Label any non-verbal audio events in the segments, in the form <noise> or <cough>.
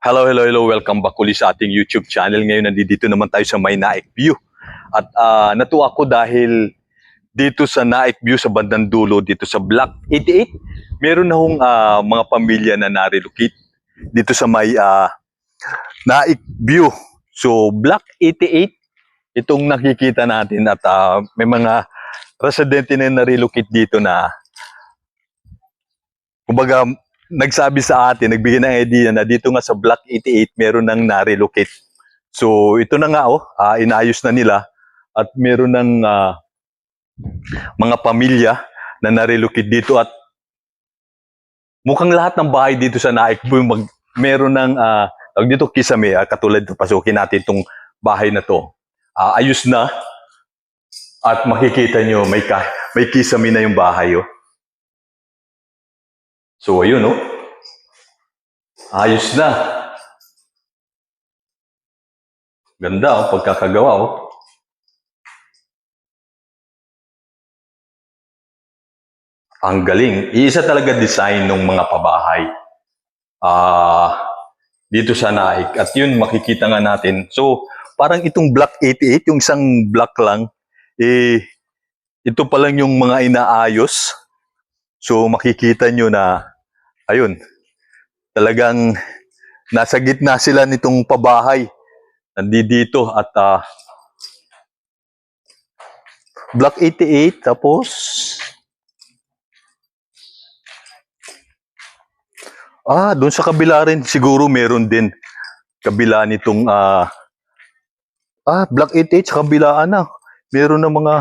Hello, hello, hello. Welcome back ulit sa ating YouTube channel. Ngayon, nandito naman tayo sa May Naik View. At ah, natuwa ko dahil dito sa Naik View, sa bandang dulo, dito sa Block 88, meron na hong ah, mga pamilya na narilocate dito sa may ah, Naik View. So, Block 88, itong nakikita natin at ah, may mga residente na narilocate dito na kumbaga nagsabi sa atin, nagbigay ng idea na dito nga sa Block 88 meron nang na-relocate. So ito na nga oh, ah, inayos na nila at meron ng ah, mga pamilya na na-relocate dito at mukhang lahat ng bahay dito sa Naik Boy mag meron ng ah, tawag dito kisame ah, katulad pasukin natin itong bahay na to. Ah, ayos na at makikita nyo may ka, may kisame na yung bahay oh. So, ayun, no? Ayos na. Ganda, oh, pagkakagawa, oh. Ang galing. Iisa talaga design ng mga pabahay. Ah, dito sa Naik. At yun, makikita nga natin. So, parang itong block 88, yung isang block lang, eh, ito pa lang yung mga inaayos. So, makikita nyo na ayun, talagang nasa gitna sila nitong pabahay. Nandito at ah, Block 88 tapos Ah, doon sa kabila rin siguro meron din kabila nitong ah Ah, Block 88 sa kabilaan na. Meron na mga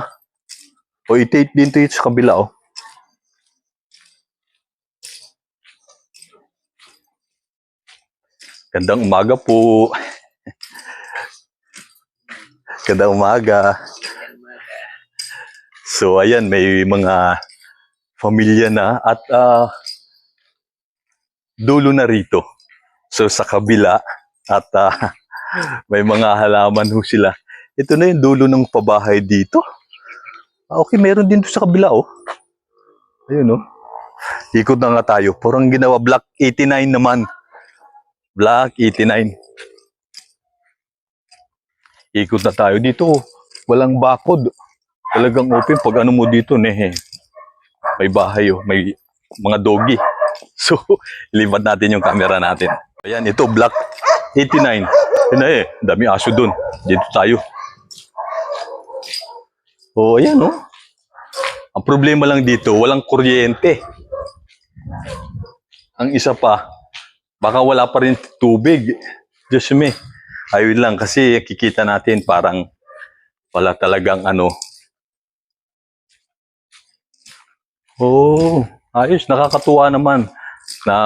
o 88 din to sa kabila oh. Gandang umaga po. Gandang umaga. So ayan, may mga pamilya na at ah, dulo na rito. So sa kabila at ah, may mga halaman ho sila. Ito na yung dulo ng pabahay dito. Ah, okay, meron din doon sa kabila oh. Ayun oh. Ikot na nga tayo. Parang ginawa block 89 naman. Black 89. Ikot na tayo dito. Walang bakod. Talagang open. Pag ano mo dito, nehe. May bahay oh. May mga doggy. <laughs> So, lipat natin yung camera natin. Ayan, ito, Black 89. Yun na eh. Dami aso dun. Dito tayo. Oh, ayan oh. Ang problema lang dito, walang kuryente. Ang isa pa, baka wala pa rin tubig. Diyos me. Ayun lang kasi kikita natin parang wala talagang ano. Oh, ayos. Nakakatuwa naman na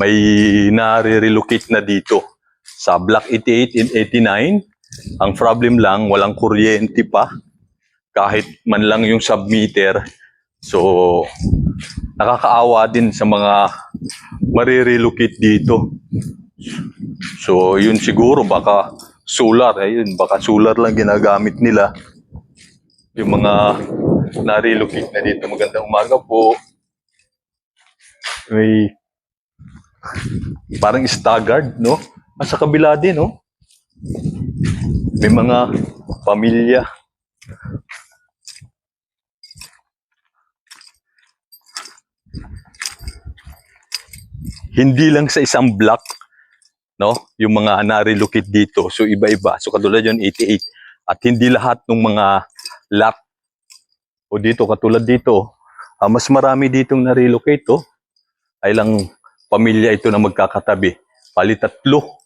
may nare-relocate na dito sa Block 88 and 89. Ang problem lang, walang kuryente pa. Kahit man lang yung submeter. So, nakakaawa din sa mga marirelocate dito. So, yun siguro baka solar, ayun, baka solar lang ginagamit nila. Yung mga na-relocate na dito. Magandang umaga po. May parang staggered, no? Ah, sa kabila din, no? May mga pamilya. Hindi lang sa isang block, no? Yung mga na-relocate dito. So iba-iba. So katulad yun 88 at hindi lahat ng mga lot o dito katulad dito, ah, mas marami ditong na-relocate oh. Ay lang pamilya ito na magkakatabi. Pali tatlo.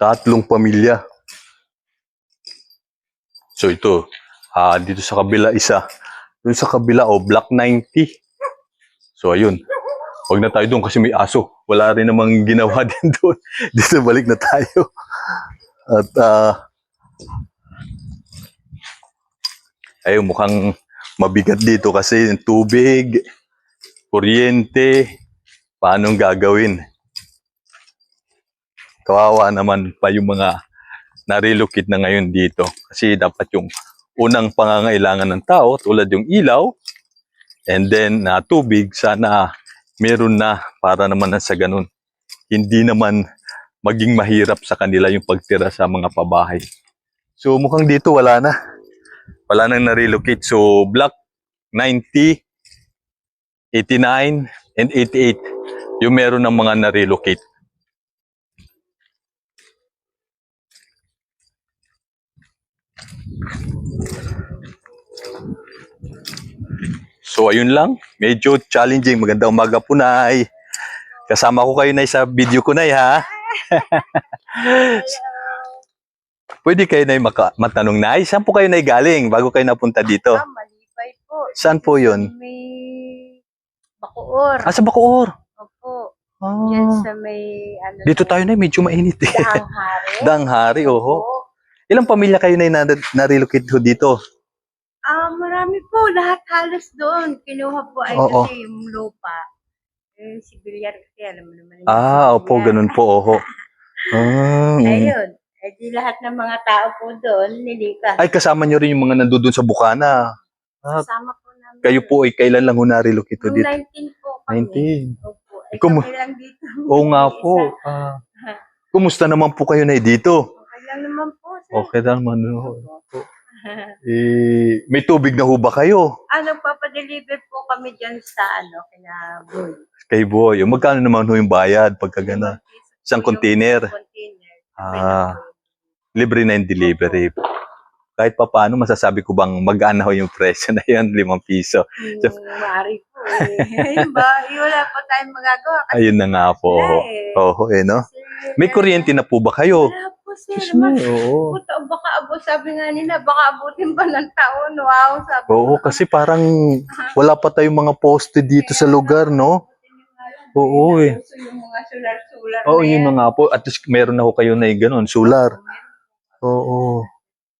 Tatlong pamilya. So ito, ah dito sa kabila isa. Doon sa kabila oh, block 90. So ayun. Huwag na tayo doon kasi may aso. Wala rin namang ginawa <laughs> din doon. Dito balik na tayo. At ah ayun, mukhang mabigat dito kasi tubig, kuryente, paano gagawin? Kawawa naman pa yung mga na-relocate na ngayon dito. Kasi dapat yung unang pangangailangan ng tao, tulad yung ilaw, and then na tubig, sana meron na para naman na sa ganun. Hindi naman maging mahirap sa kanila yung pagtira sa mga pabahay. So mukhang dito wala na. Wala nang na-relocate. So block 90, 89, and 88 yung meron ng mga na-relocate. So ayun lang, medyo challenging. Maganda umaga po, Nay. Kasama ko kayo, Nay, sa video ko, Nay, ha? Pwede kayo, Nay, maka- matanong, Nay, saan po kayo, Nay, galing bago kayo napunta dito? Ah, malibay po. Saan po yun? May Bacoor. Ah, sa Bacoor. Opo. Ah. Yan sa may ano. Dito tayo, Nay, medyo mainit. eh. Daang hari. Danghari, oho. Opo. Ilang pamilya kayo, Nay, na, na-relocate ho dito? Ah, marami po. Lahat halos doon. Kinuha po ay Oo. kasi yung lupa. Eh, si Villar kasi alam mo naman. yung Ah, opo, Villar. ganun po, oho. <laughs> Ah, mm. Ayun. Eh di lahat ng mga tao po doon, nilikas. Ay, kasama nyo rin yung mga nandun sa Bukana. Ah, Kasama po namin. kayo po ay kailan lang ho na-relocate Nung dito? 19 po kami. 19. Opo. Eh, Ikaw mo- kami lang dito. Oo nga <laughs> po. Ah, <laughs> kumusta naman po kayo na dito? Okay lang naman po. Sir. Okay naman ho. <laughs> Eh, may tubig na ho ba kayo? ano, papadeliver po kami dyan sa ano, kina Boy. Kay Boy. O, Magkano naman ho yung bayad pagka gana? Isang yung container. container. Ah, libre na yung delivery. Kahit pa paano, masasabi ko bang magaan na ho yung presyo na yun, <laughs> limang piso. Yung maaari po eh. Ayun ba, eh, wala po tayong magagawa. Kasi Ayun na nga po. Oho, eh. Eh, no? May kuryente na po ba kayo? Wala sir. Mo, Ma- oo. Puta, baka abo, sabi nga nila, baka abutin ba ng taon? Wow, sabi Oo, kasi parang wala pa tayong mga poste dito sa lugar, no? Oo, eh. Yung mga sular-sular Oo, na yun yan. na nga po. At least meron na ho kayo na yung ganun, solar. Oo,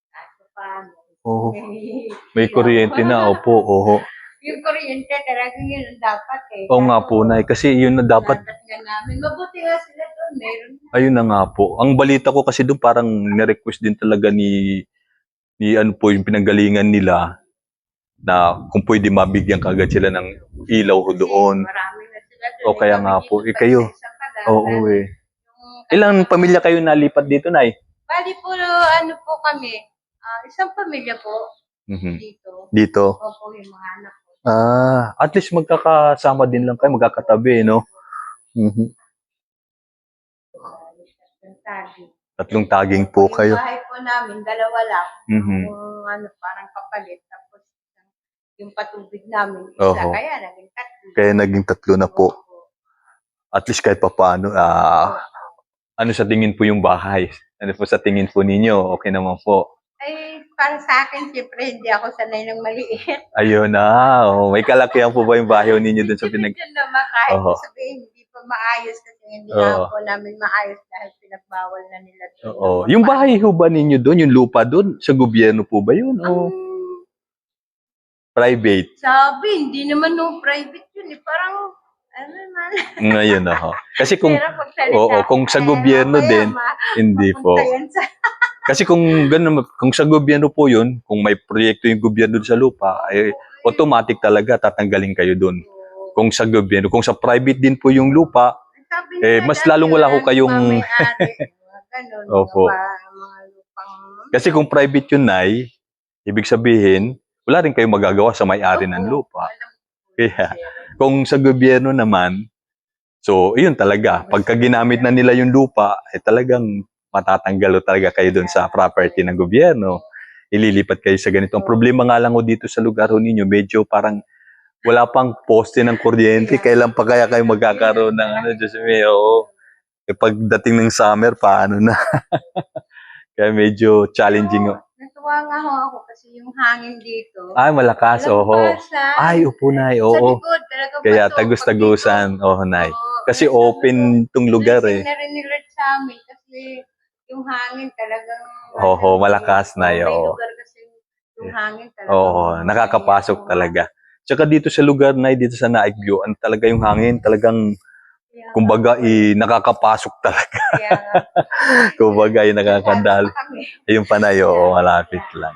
Kahit paano. oo. May- May kuryente na, <laughs> opo, oho. Yung kuryente, talagang yun ang dapat eh. Oo nga po, Nay. Kasi yun na dapat, Dapat nga namin. Mabuti nga sila doon. Meron na. ayun na nga po. Ang balita ko kasi doon parang ni-request din talaga ni, ni ano po, yung pinanggalingan nila na kung pwede mabigyan kagad sila ng ilaw ho doon. Marami na sila doon. O, kaya Kami nga po. Eh, kayo? Oo eh. Ilang pamilya kayo nalipat dito, Nay? Bali po, ano po kami. ah, isang pamilya po Mhm. dito. Dito. Opo, yung mga anak. Ah, at least magkakasama din lang kayo, magkakatabi, no? Mhm. Yung tagi. Tatlong taging po Yung kayo. bahay po namin, dalawa lang. Mhm. Yung ano, parang kapalit. Tapos yung patubig namin, isa. Oho. Kaya naging tatlo. Kaya naging tatlo na po. Opo. At least kahit pa paano, ah, ano sa tingin po yung bahay? Ano po sa tingin po ninyo? Okay naman po. Ay, para sa akin, siyempre, hindi ako sanay ng maliit. <laughs> Ayun na. Oh, may kalakihan po ba yung bahay ninyo dun sa pinag... Yun naman, kahit Oho. sabihin, hindi pa maayos kasi hindi Oo. na po namin maayos dahil pinagbawal na nila. doon. Oo. Yung bahay ho ba ninyo doon, yung lupa doon, sa gobyerno po ba yun? O Ang private? sabi, hindi naman no private yun. Eh. Parang, ano naman. Ngayon na ho. Kasi kung, oo, kung sa gobyerno din, ma- hindi po. <laughs> Kasi kung ganun, kung sa gobyerno po yun, kung may proyekto yung gobyerno sa lupa, ay automatic talaga tatanggalin kayo doon. Kung sa gobyerno, kung sa private din po yung lupa, Eh, mas lalong wala ko kayong- <laughs> ganun, Opo. kasi kung private yun, Nay, ibig sabihin, wala rin kayong magagawa sa may-ari ng lupa. Kaya. Kung sa gobyerno naman, so, yun talaga. Pagka ginamit na nila yung lupa, eh talagang matatanggal o talaga kayo doon sa property ng gobyerno. Ililipat kayo sa ganito. Ang problema nga lang ho dito sa lugar ho ninyo, medyo parang wala pang poste ng kuryente. Kailan pa kaya kayo magkakaroon ng ano, Diyos me, oo. Eh, pagdating ng summer, paano na? <laughs> kaya medyo challenging. Ho. Natuwa nga ho ako kasi yung hangin dito. Ay, malakas, oho. basa. Ay, upo na, Sa oo. likod, talaga Kaya bato. tagus-tagusan, oh, Pag nay. oo, Kasi open tong lugar eh. na rin ni Lord sa amin kasi yung hangin talagang... Oo, malakas na May yun. lugar kasi yung hangin talagang... Oo, nakakapasok talaga. Tsaka dito sa lugar na dito sa Naik View, ang talaga yung hangin, talagang Nga, kumbaga i nakakapasok talaga. nga. <laughs> kumbaga i nakakadal. Yung panay, oo, malapit lang.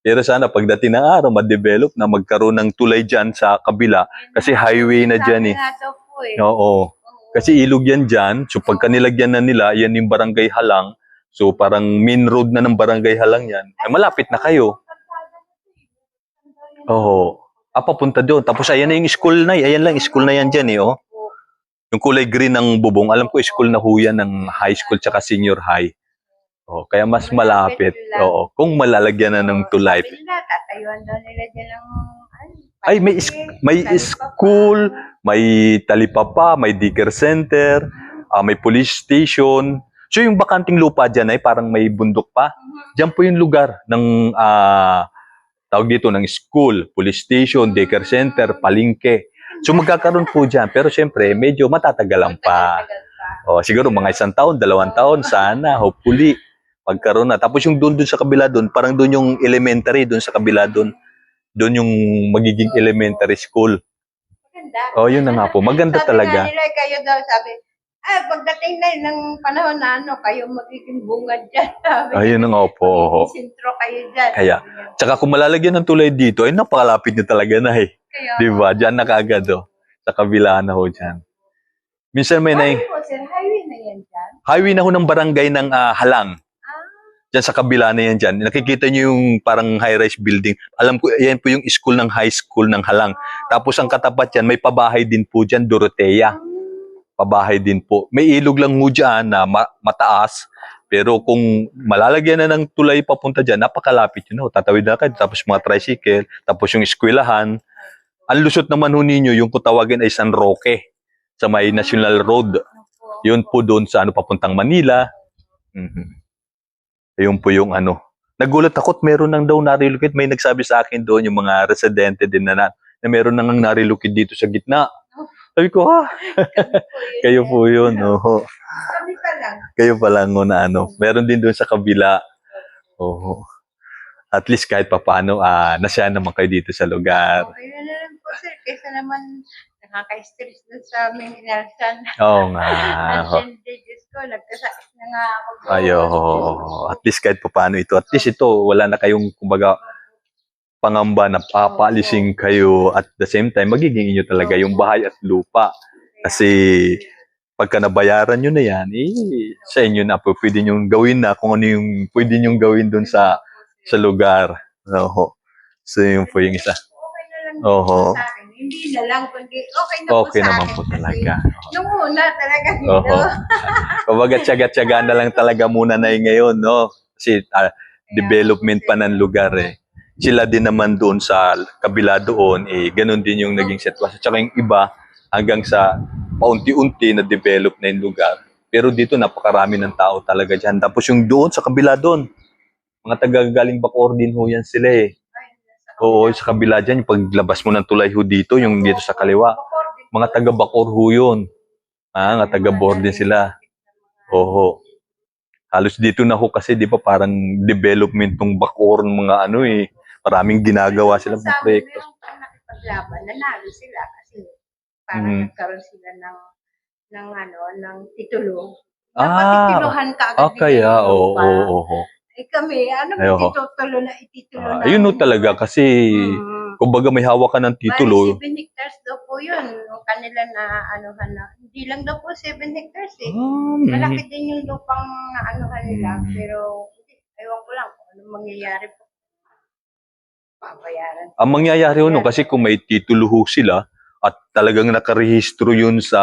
Pero sana pagdating ng araw, ma-develop na magkaroon ng tulay dyan sa kabila. Kasi highway na dyan eh. Eh. Oo. Oo. Kasi ilog yan dyan. So pagka nilagyan na nila, yan yung barangay halang. So parang main road na ng barangay halang yan. Ay, malapit na kayo. Oo. Ah, papunta doon. Tapos ayan na yung school na. Ayan lang, school na yan dyan eh, oh. Yung kulay green ng bubong. Alam ko, school na ho yan ng high school tsaka senior high. Oh, kaya mas malapit. Oo. Kung malalagyan na ng tulay. Tatayuan daw nila dyan ng... Ay, may is- may school, may talipapa, may daycare center, ah, may police station. So yung bakanting lupa dyan ay parang may bundok pa. Diyan po yung lugar ng ah, tawag dito ng school, police station, daycare center, palingke. So magkakaroon po dyan. Pero syempre, medyo matatagalan pa. O, siguro mga isang taon, dalawang taon, sana, hopefully, pagkaroon na. Tapos yung doon doon sa kabila doon, parang doon yung elementary, doon sa kabila doon, doon yung magiging elementary school. Maganda. Oh, yun na nga po. Maganda sabi talaga. nga nila, kayo daw, sabi, ay, pagdating na ng panahon na ano, kayo magiging bungad dyan. <laughs> Sabi Ayun na nga po. Magiging sentro kayo dyan. Kaya, Tsaka kung malalagyan ng tulay dito, ay napakalapit nyo talaga na eh. Kaya, Di ba? Diyan na kaagad oh. Sa kabila na ho dyan. Minsan may na Highway po, sir. Highway na yan dyan. highway na ho ng barangay ng ah, Halang. Ah, Diyan sa kabila na yan dyan. Nakikita nyo yung parang high-rise building. Alam ko, yan po yung school ng high school ng Halang. Tapos ang katapat yan, may pabahay din po dyan, Dorotea. Pabahay din po. May ilog lang mo dyan na ma- mataas. Pero kung malalagyan na ng tulay papunta dyan, napakalapit yun. ho. Tatawid na kayo. Tapos mga tricycle. Tapos yung eskwelahan. Ang lusot naman ho ninyo, yung kung tawagin ay San Roque. Sa may National Road. Yun po doon sa ano papuntang Manila. Mhm. Ayun po yung ano. Nagulat ako at meron nang daw narilocate. May nagsabi sa akin doon yung mga residente din na, na, na meron nang narilocate dito sa gitna. Sabi ko, ha, kayo po yun. Oo. Kami pa lang. Kayo pa lang no, na ano. Meron din doon sa kabila. Oo. At least kahit papaano, ah, nasya naman kayo dito sa lugar. Okay na sir. Kaysa naman nakaka-stress dun sa aming inalsan. Oo nga. <laughs> Ang. Diyos ko, nagkasakit na nga ako. Ayo, at least kahit paano ito. At least ito, wala na kayong, kumbaga, pangamba na papaalisin kayo at the same time, magiging inyo talaga yung bahay at lupa. Kasi, pagka nabayaran nyo na yan, eh, sa inyo na po, pwede nyo gawin na kung ano yung pwede nyo gawin dun sa, sa lugar. Oo. So, yun po yung isa. Lang Oho. po sa akin. Hindi na lang, kundi okay na Okay po sa naman akin. po kasi talaga. Nung una talaga dito. Oo. <laughs> Kumbaga, tiyaga-tiyaga na lang talaga muna na yun ngayon, no? Kasi, ah, development pa ng lugar eh. Sila din naman doon sa kabila doon, eh, ganun din yung naging sitwasyon. Tsaka yung iba, hanggang sa paunti-unti na develop na yung lugar. Pero dito, napakarami ng tao talaga dyan. Tapos yung doon, sa kabila doon, mga taga-galing Bacoor din ho yan sila eh. Oo, sa kabila dyan, yung paglabas mo ng tulay ho dito, yung dito sa kaliwa, mga taga Bacoor ho yun. Ah, mga taga din sila. Oo. Halos dito na ho kasi, di ba, parang development ng Bacoor, mga ano eh, maraming ginagawa sila ng proyekto. Nakipaglaban, nanalo sila kasi parang Mhm. nagkaroon sila ng ng ano, ng titulo. Ah, Napatituluhan ka agad Ah, nila yung oo, oo, oo. Kami, ano ba Ayoko. titulo na ititulo Ah, ayun ho talaga, kasi, Mm. kumbaga may hawak ka ng titulo. Bali, 7 hectares daw po yun. Yung kanila na anuhan na. Hindi lang daw po 7 hectares eh. Ah, Malaki din yung lupang na anuhan nila. Mm. Pero, hindi, ewan ko lang kung anong mangyayari po. Papayaran. Ang mangyayari ho, no, kasi kung may titulo ho sila, at talagang nakarehistro yun sa,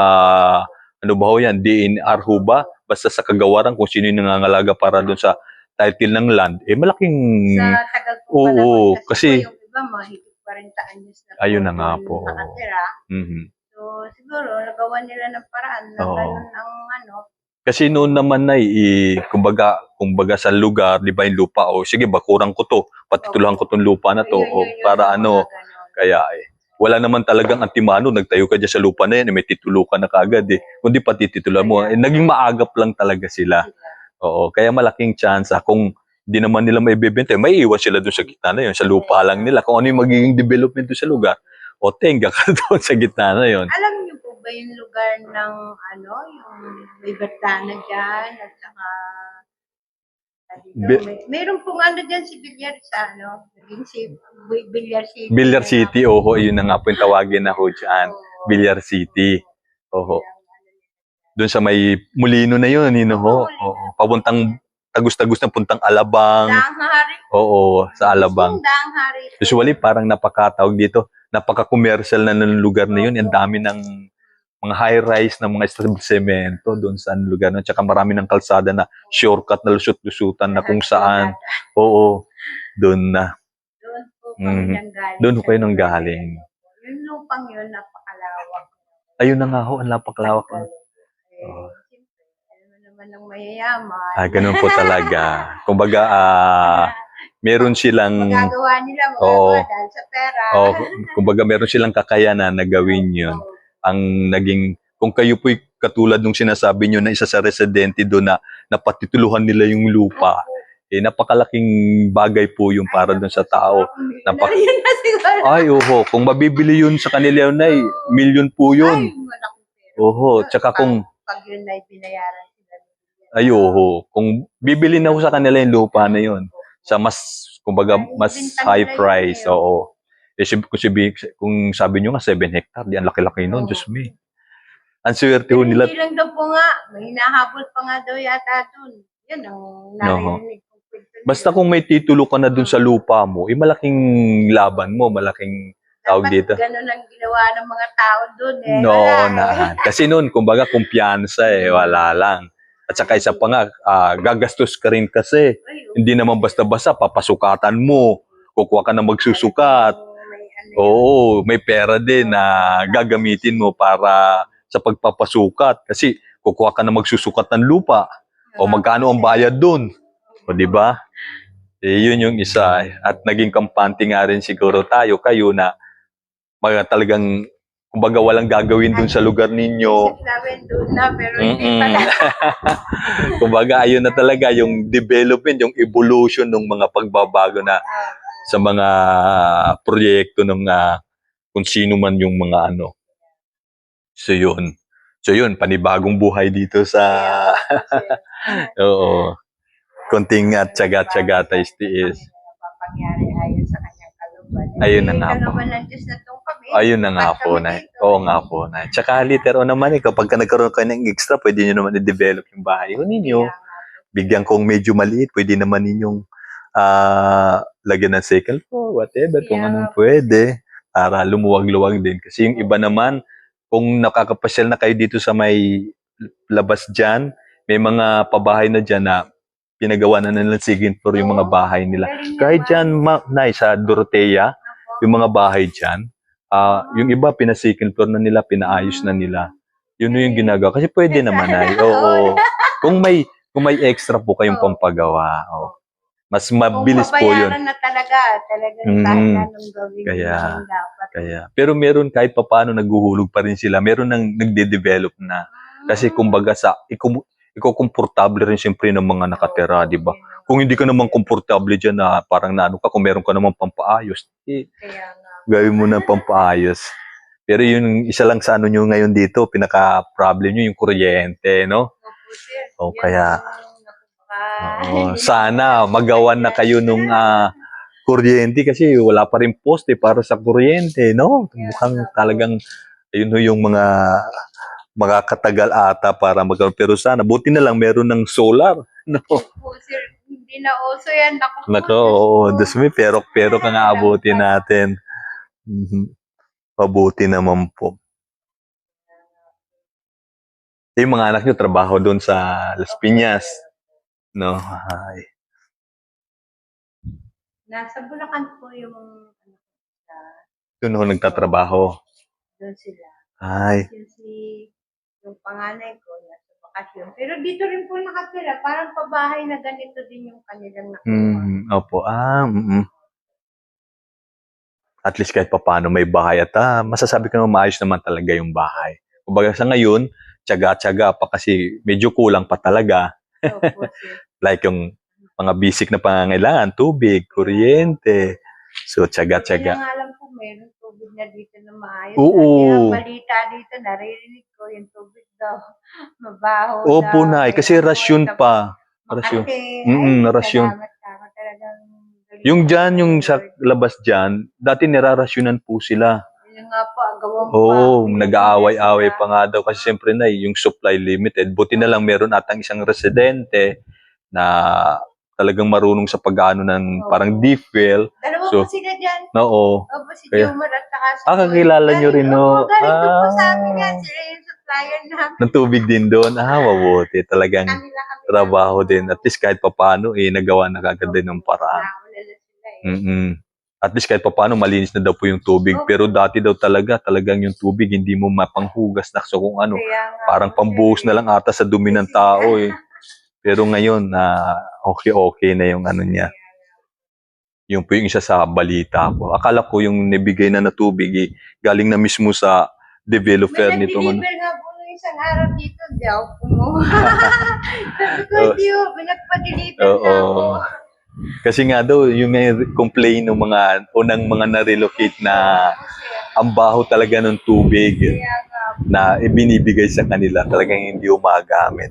ano ba ho yan, DNR ho ba? Basta sa kagawaran kung sino yung nangangalaga para doon sa title ng land, eh malaking... Sa tagal po Oo, panahon, kasi- po yung iba mahigit 40 anyos na Ayun na nga po. nakatira. Mhm. So, siguro, nagawa nila ng paraan na Oo. ganun ang ano. Kasi noon naman na eh, kumbaga, kumbaga sa lugar, di ba yung lupa, o sige, bakurang ko to, patituluhan ko tong lupa na to, Yun, o yun, yun, para yung ano, mga ganun. kaya eh. Wala naman talagang antimano, nagtayo ka dyan sa lupa na yan, eh, may titulo ka na kagad eh. Kundi patititulan mo, eh, naging maagap lang talaga sila. Oo, kaya malaking chance ah, kung di naman nila may bebenta, may iwan sila doon sa gitna na yun, sa lupa lang nila. Kung ano yung magiging development doon sa lugar, o tenga ka <laughs> doon sa gitna na yun. Alam niyo po ba yung lugar ng ano, yung may Bertana dyan at saka Be- may, meron pong ano dyan si Villar sa ano, naging si Villar City. Billiard City, oho, yun na nga po yung tawagin na ho dyan. Oo. Billiard City. Oho. Doon sa may mulino na yun, yun ho. Oo. Papuntang tagus-tagus na puntang Alabang. Daang hari. Oo, sa Alabang. Mismong Daang hari. Usually parang napakatawag dito, napaka-commercial na ng lugar na yun. Ang dami ng mga high-rise na mga establishmento doon sa lugar na. Tsaka marami ng kalsada na shortcut na lusot-lusutan na kung saan. Oo, doon na. Doon po Mhm. nanggaling. Doon kayo lugar nanggaling. na yun. Yung lupang yun, napakalawak. Ayun na nga ho, ang napaklawak. Oo. mo naman ng mayayaman. Ah, ganun po talaga. <laughs> Kumbaga, ah, meron silang, Magagawa nila, Oo. magagawa dahil sa pera. oh, kumbaga meron silang kakayanan na gawin yun. Oo. Ang naging, kung kayo po'y katulad nung sinasabi nyo na isa sa residente doon na napatituluhan nila yung lupa, eh napakalaking bagay po yung para doon sa tao. Napak- Napak- <laughs> na siguro. Ay, oho, kung mabibili yun sa kanila yun ay, million po Ay, yun. malaking pera. Oho, tsaka kung, Pag yun ay binayaran sila. ay oho, kung bibili na ho sa kanila yung lupa na yun, sa mas, kumbaga, mas high price, oo. Eh, sib- kung, sibi, kung sabi nyo nga, 7 hectare, di ang laki-laki nun, Oo. Diyos me. Ang swerte ho nila, Hindi lang daw po nga, may hinahabol pa nga daw yata dun. Yun ang narinig nila. basta kung may titulo ka na dun sa lupa mo, eh malaking laban mo, malaking tawag dito. ganun ang ginawa ng mga tao dun eh. No, Wala na. eh. <laughs> Kasi noon, kumbaga, kumpiyansa eh, wala lang. At saka isa pa nga, ah, gagastos ka rin kasi. Ay, Hindi naman basta-basta, papasukatan mo. Kukuha ka na magsusukat. Ano. Oo, may pera din na gagamitin mo para sa pagpapasukat. Kasi kukuha ka na magsusukat ng lupa. O magkano ang bayad dun? O di ba? Eh, yun yung isa. At naging kampante nga rin siguro tayo, kayo na mga talagang, kumbaga walang gagawin dun sa lugar ninyo. Isip namin doon na, pero hindi Mm-mm. pala. <laughs> <laughs> kumbaga, ayun na talaga yung development, yung evolution ng mga pagbabago na sa mga proyekto ng ah, kung sino man yung mga ano. So yun. So yun, panibagong buhay dito sa <laughs> oo. Konting at tsaga-tsaga tayo tiis. Papangyari ayon sa kanyang kaluban. Ayun na nga po. Kaluban ng Diyos na kami. Ayun na nga po na. Oo nga po na. Tsaka litero naman eh, kapag ka nagkaroon ka ng extra, pwede nyo naman i-develop yung bahay ho ninyo. Bigyan kong medyo maliit, pwede naman ninyong ah lagyan ng second floor, whatever, kung Yeah. anong pwede, para lumuwag-luwag din. Kasi yung iba naman, kung nakakapasyal na kayo dito sa may labas dyan, may mga pabahay na dyan na pinagawa na ng second floor yung mga bahay nila. Kahit dyan, ma- Nay, sa Dorotea, yung mga bahay dyan, ah yung iba, pina-second floor na nila, pinaayos na nila. Yun yung ginagawa. Kasi pwede naman, Nay. <laughs> Oo. Kung may, kung may extra po kayong Oo. pampagawa. Oh. Mas mabilis po yun. na talaga, talagang Mhm. kahit anong gawin Kaya- dapat. Kaya, pero meron kahit papaano naghuhulog pa rin sila. Meron nang nagde-develop na. Kasi kumbaga sa, ikaw, ikaw komportable rin siyempre ng mga nakatira, di ba? Kung hindi ka naman komportable dyan na parang naano ka, kung meron ka naman pampaayos, eh, Kaya. Gawin mo na pampaayos. Pero yun, isa lang sa ano nyo ngayon dito, pinaka-problem nyo yung kuryente, no? O, Yan kaya- hindi sana na- magawan na kayo nung ah, kuryente kasi wala pa rin poste para sa kuryente, no? Mukhang talagang ayun ho yung mga makakatagal ata para magkaroon. Pero sana, buti na lang meron ng solar. No? Hindi na uso yan. Naku, po, Nako, oo. Diyos pero, pero ka nga abuti natin. Mhm. Mabuti naman po. Yung mga anak nyo, trabaho doon sa Las Piñas. No? Ay. Nasa Bulacan po yung ano, Doon ho nagtatrabaho. doon sila. Ay. Yung si yung panganay ko nasa bakasyon. Pero dito rin po nakatira. Parang pabahay na ganito din yung kanilang nakuha. Mm, opo. Ah, mm At least kahit papaano may bahay at ah, masasabi ko naman maayos naman talaga yung bahay. Kumbaga sa ngayon, tsaga-tsaga pa kasi medyo kulang pa talaga. Opo. <laughs> Like yung mga basic na pangangailangan, tubig, kuryente. So, tsaga-tsaga. nga alam ko, meron tubig na dito na maayos. Oo. Kaya ang balita dito, naririnig ko yung tubig daw. <laughs> Mabaho Opo, daw. Nay. Kasi rasyon pa. Rasyon. Ay, rasyon. salamat ako. Talagang Yung dyan, yung sa labas dyan, dati nirarasyonan po sila. Yun nga po, agawan pa. Oo, nag-aaway-away pa nga daw kasi siyempre na yung supply limited. Buti na lang meron atang isang residente na talagang marunong sa pag-ano ng Oo. parang deep well. Dalawa So, po sila dyan. Oo. Opo, si Kaya- at saka si Ah, kakilala nyo rin, no? Oo, galing doon po sa amin Ah. yan. Sila yung supplier namin. ng tubig din doon. Ah, mabuti. Talagang Kanila kami. trabaho din. At least kahit papaano, eh, nagawa na kagad din ng paraan. Naulala sila eh. mm At least kahit papaano, malinis na daw po yung tubig. Pero dati daw talaga, talagang yung tubig, hindi mo mapanghugas na so kung ano. Kaya Parang po, pambuhos na lang ata sa dumi ng tao eh. <laughs> Pero ngayon, na okay-okay na yung ano niya. Yung po yung isa sa balita ko. Akala ko yung nabigay na na tubig, eh, galing na mismo sa developer May nito. Ano. nag-deliver nga po nung isang araw dito, di ako kumuha. <laughs> <laughs> Sabi ko, Oh. hindi ko, pinagpa-deliver Oo. na ako. Kasi nga daw, yung complain ng mga unang mga na-relocate na ang baho talaga ng tubig na ibinibigay sa kanila talagang hindi umagamit.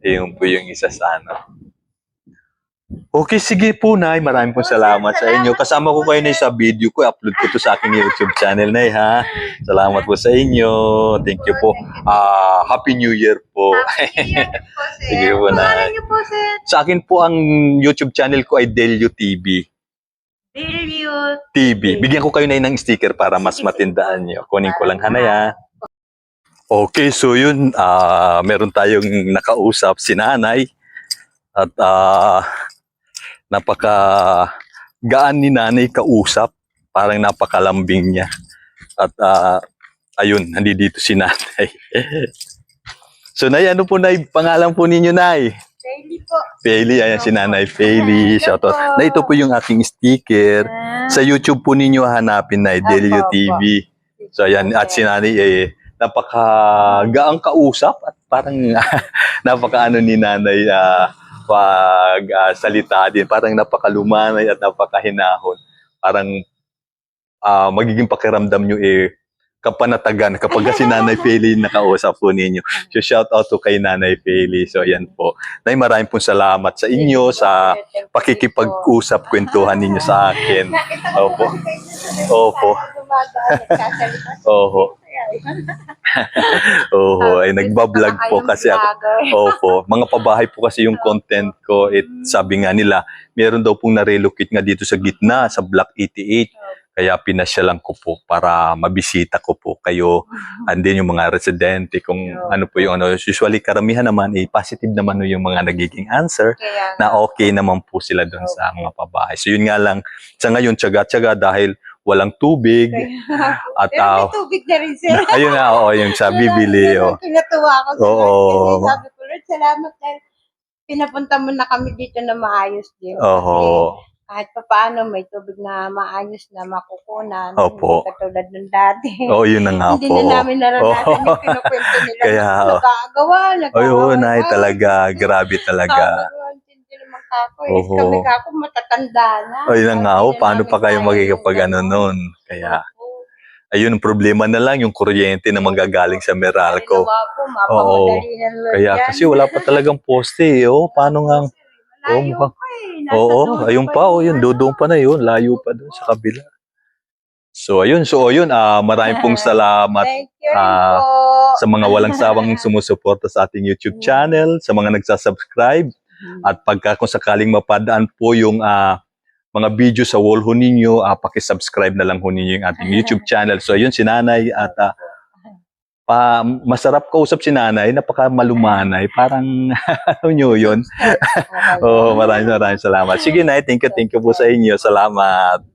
Eh, Yun po yung isa sa ano. Okay, sige po, Nay. Maraming po salamat sa inyo. Kasama ko kayo na sa video ko. Upload ko to sa aking YouTube channel, Nay, ha? Salamat po sa inyo. Thank you po. Ah, Happy New Year po. Happy New Year <laughs> po, sir. Sige po, Pangalan Nay. niyo po, sir. Sa akin po, ang YouTube channel ko ay Delio TV. Delio. TV. Bigyan ko kayo na ng sticker para mas matindaan nyo. Kunin ko lang hanay ha. Okay, so yun, ah meron tayong nakausap si nanay. At ah napaka gaan ni nanay kausap. Parang napakalambing niya. At ah ayun, nandi dito si nanay. <laughs> so nay, ano po nay, pangalan po ninyo nay? Daily po. Feli, ayan si nanay Feli. Shoutout. Na ito po yung aking sticker. Ah, Sa YouTube po ninyo hanapin na Delio. TV. So ayan, at si nanay eh, napaka-gaang kausap at parang <laughs> napaka-ano ni nanay ah, pag ah, salita din. Parang napakalumanay at napakahinahon. Parang ah, magiging pakiramdam nyo eh, kapanatagan kapag si Nanay Feli nakausap po ninyo. So shout out to kay Nanay Feli. So ayan po. Nay, maraming pong salamat sa inyo sa pakikipag-usap kwentuhan ninyo sa akin. Opo. sa Opo. Kaya, <laughs> Oho, ay nagbablog po kasi ako. <laughs> Opo, mga pabahay po kasi yung content ko. It, sabi nga nila, meron daw pong na-relocate nga dito sa gitna, sa Block 88. Kaya pinasyalan ko po para mabisita ko po kayo. <laughs> And then yung mga residente, kung ano po yung ano. Usually karamihan naman, eh, positive naman yung mga nagiging answer na okay naman po sila doon sa mga pabahay. So yun nga lang, sa ngayon, tsaga-tsaga dahil walang tubig. <laughs> At Pero ah, may tubig na rin sir. <laughs> ayun na, oo, yung sa bibili. Oh. Pinatuwa ko sa Oo. Lord kasi sabi ko, Lord, salamat dahil pinapunta mo na kami dito na maayos din. Oho. Kasi kahit pa paano may tubig na maayos na makukunan. Opo. Hindi katulad nung dati. Oo, yun na nga Hindi po. na namin naranasan Oo. yung kinukwento nila. <laughs> Kaya, na oh. nagkagawa, Ay, nagkagawa. oo, nay, talaga. Grabe talaga. Kako. Eh. Oo. Kami kako matatanda na. Ay, na nga, na paano pa kayo magkikapag ano nun? Kaya, ayun, problema na lang, yung kuryente na manggagaling sa Meralco. Lord Kaya, yan. kasi wala pa talagang poste, eh, oh. Paano nga? Oh, pa eh. Oo, ayun pa, oh, yun, dudong pa na yun, layo pa doon sa kabila. So, ayun, so, ayun, ah, maraming pong <laughs> salamat po. sa mga walang sawang <laughs> sumusuporta sa ating YouTube channel, sa mga nagsasubscribe, at pagka kung sakaling mapadaan po yung ah, mga video sa wall ho ninyo, ah, pakisubscribe na lang ho ninyo yung ating YouTube <laughs> channel. So, ayun, si Nanay at ah, pa, masarap kausap si Nanay, napaka malumanay, parang <laughs> ano nyo yun. <laughs> Oh, maraming maraming salamat. Sige, Nay, thank you, thank you po sa inyo. Salamat.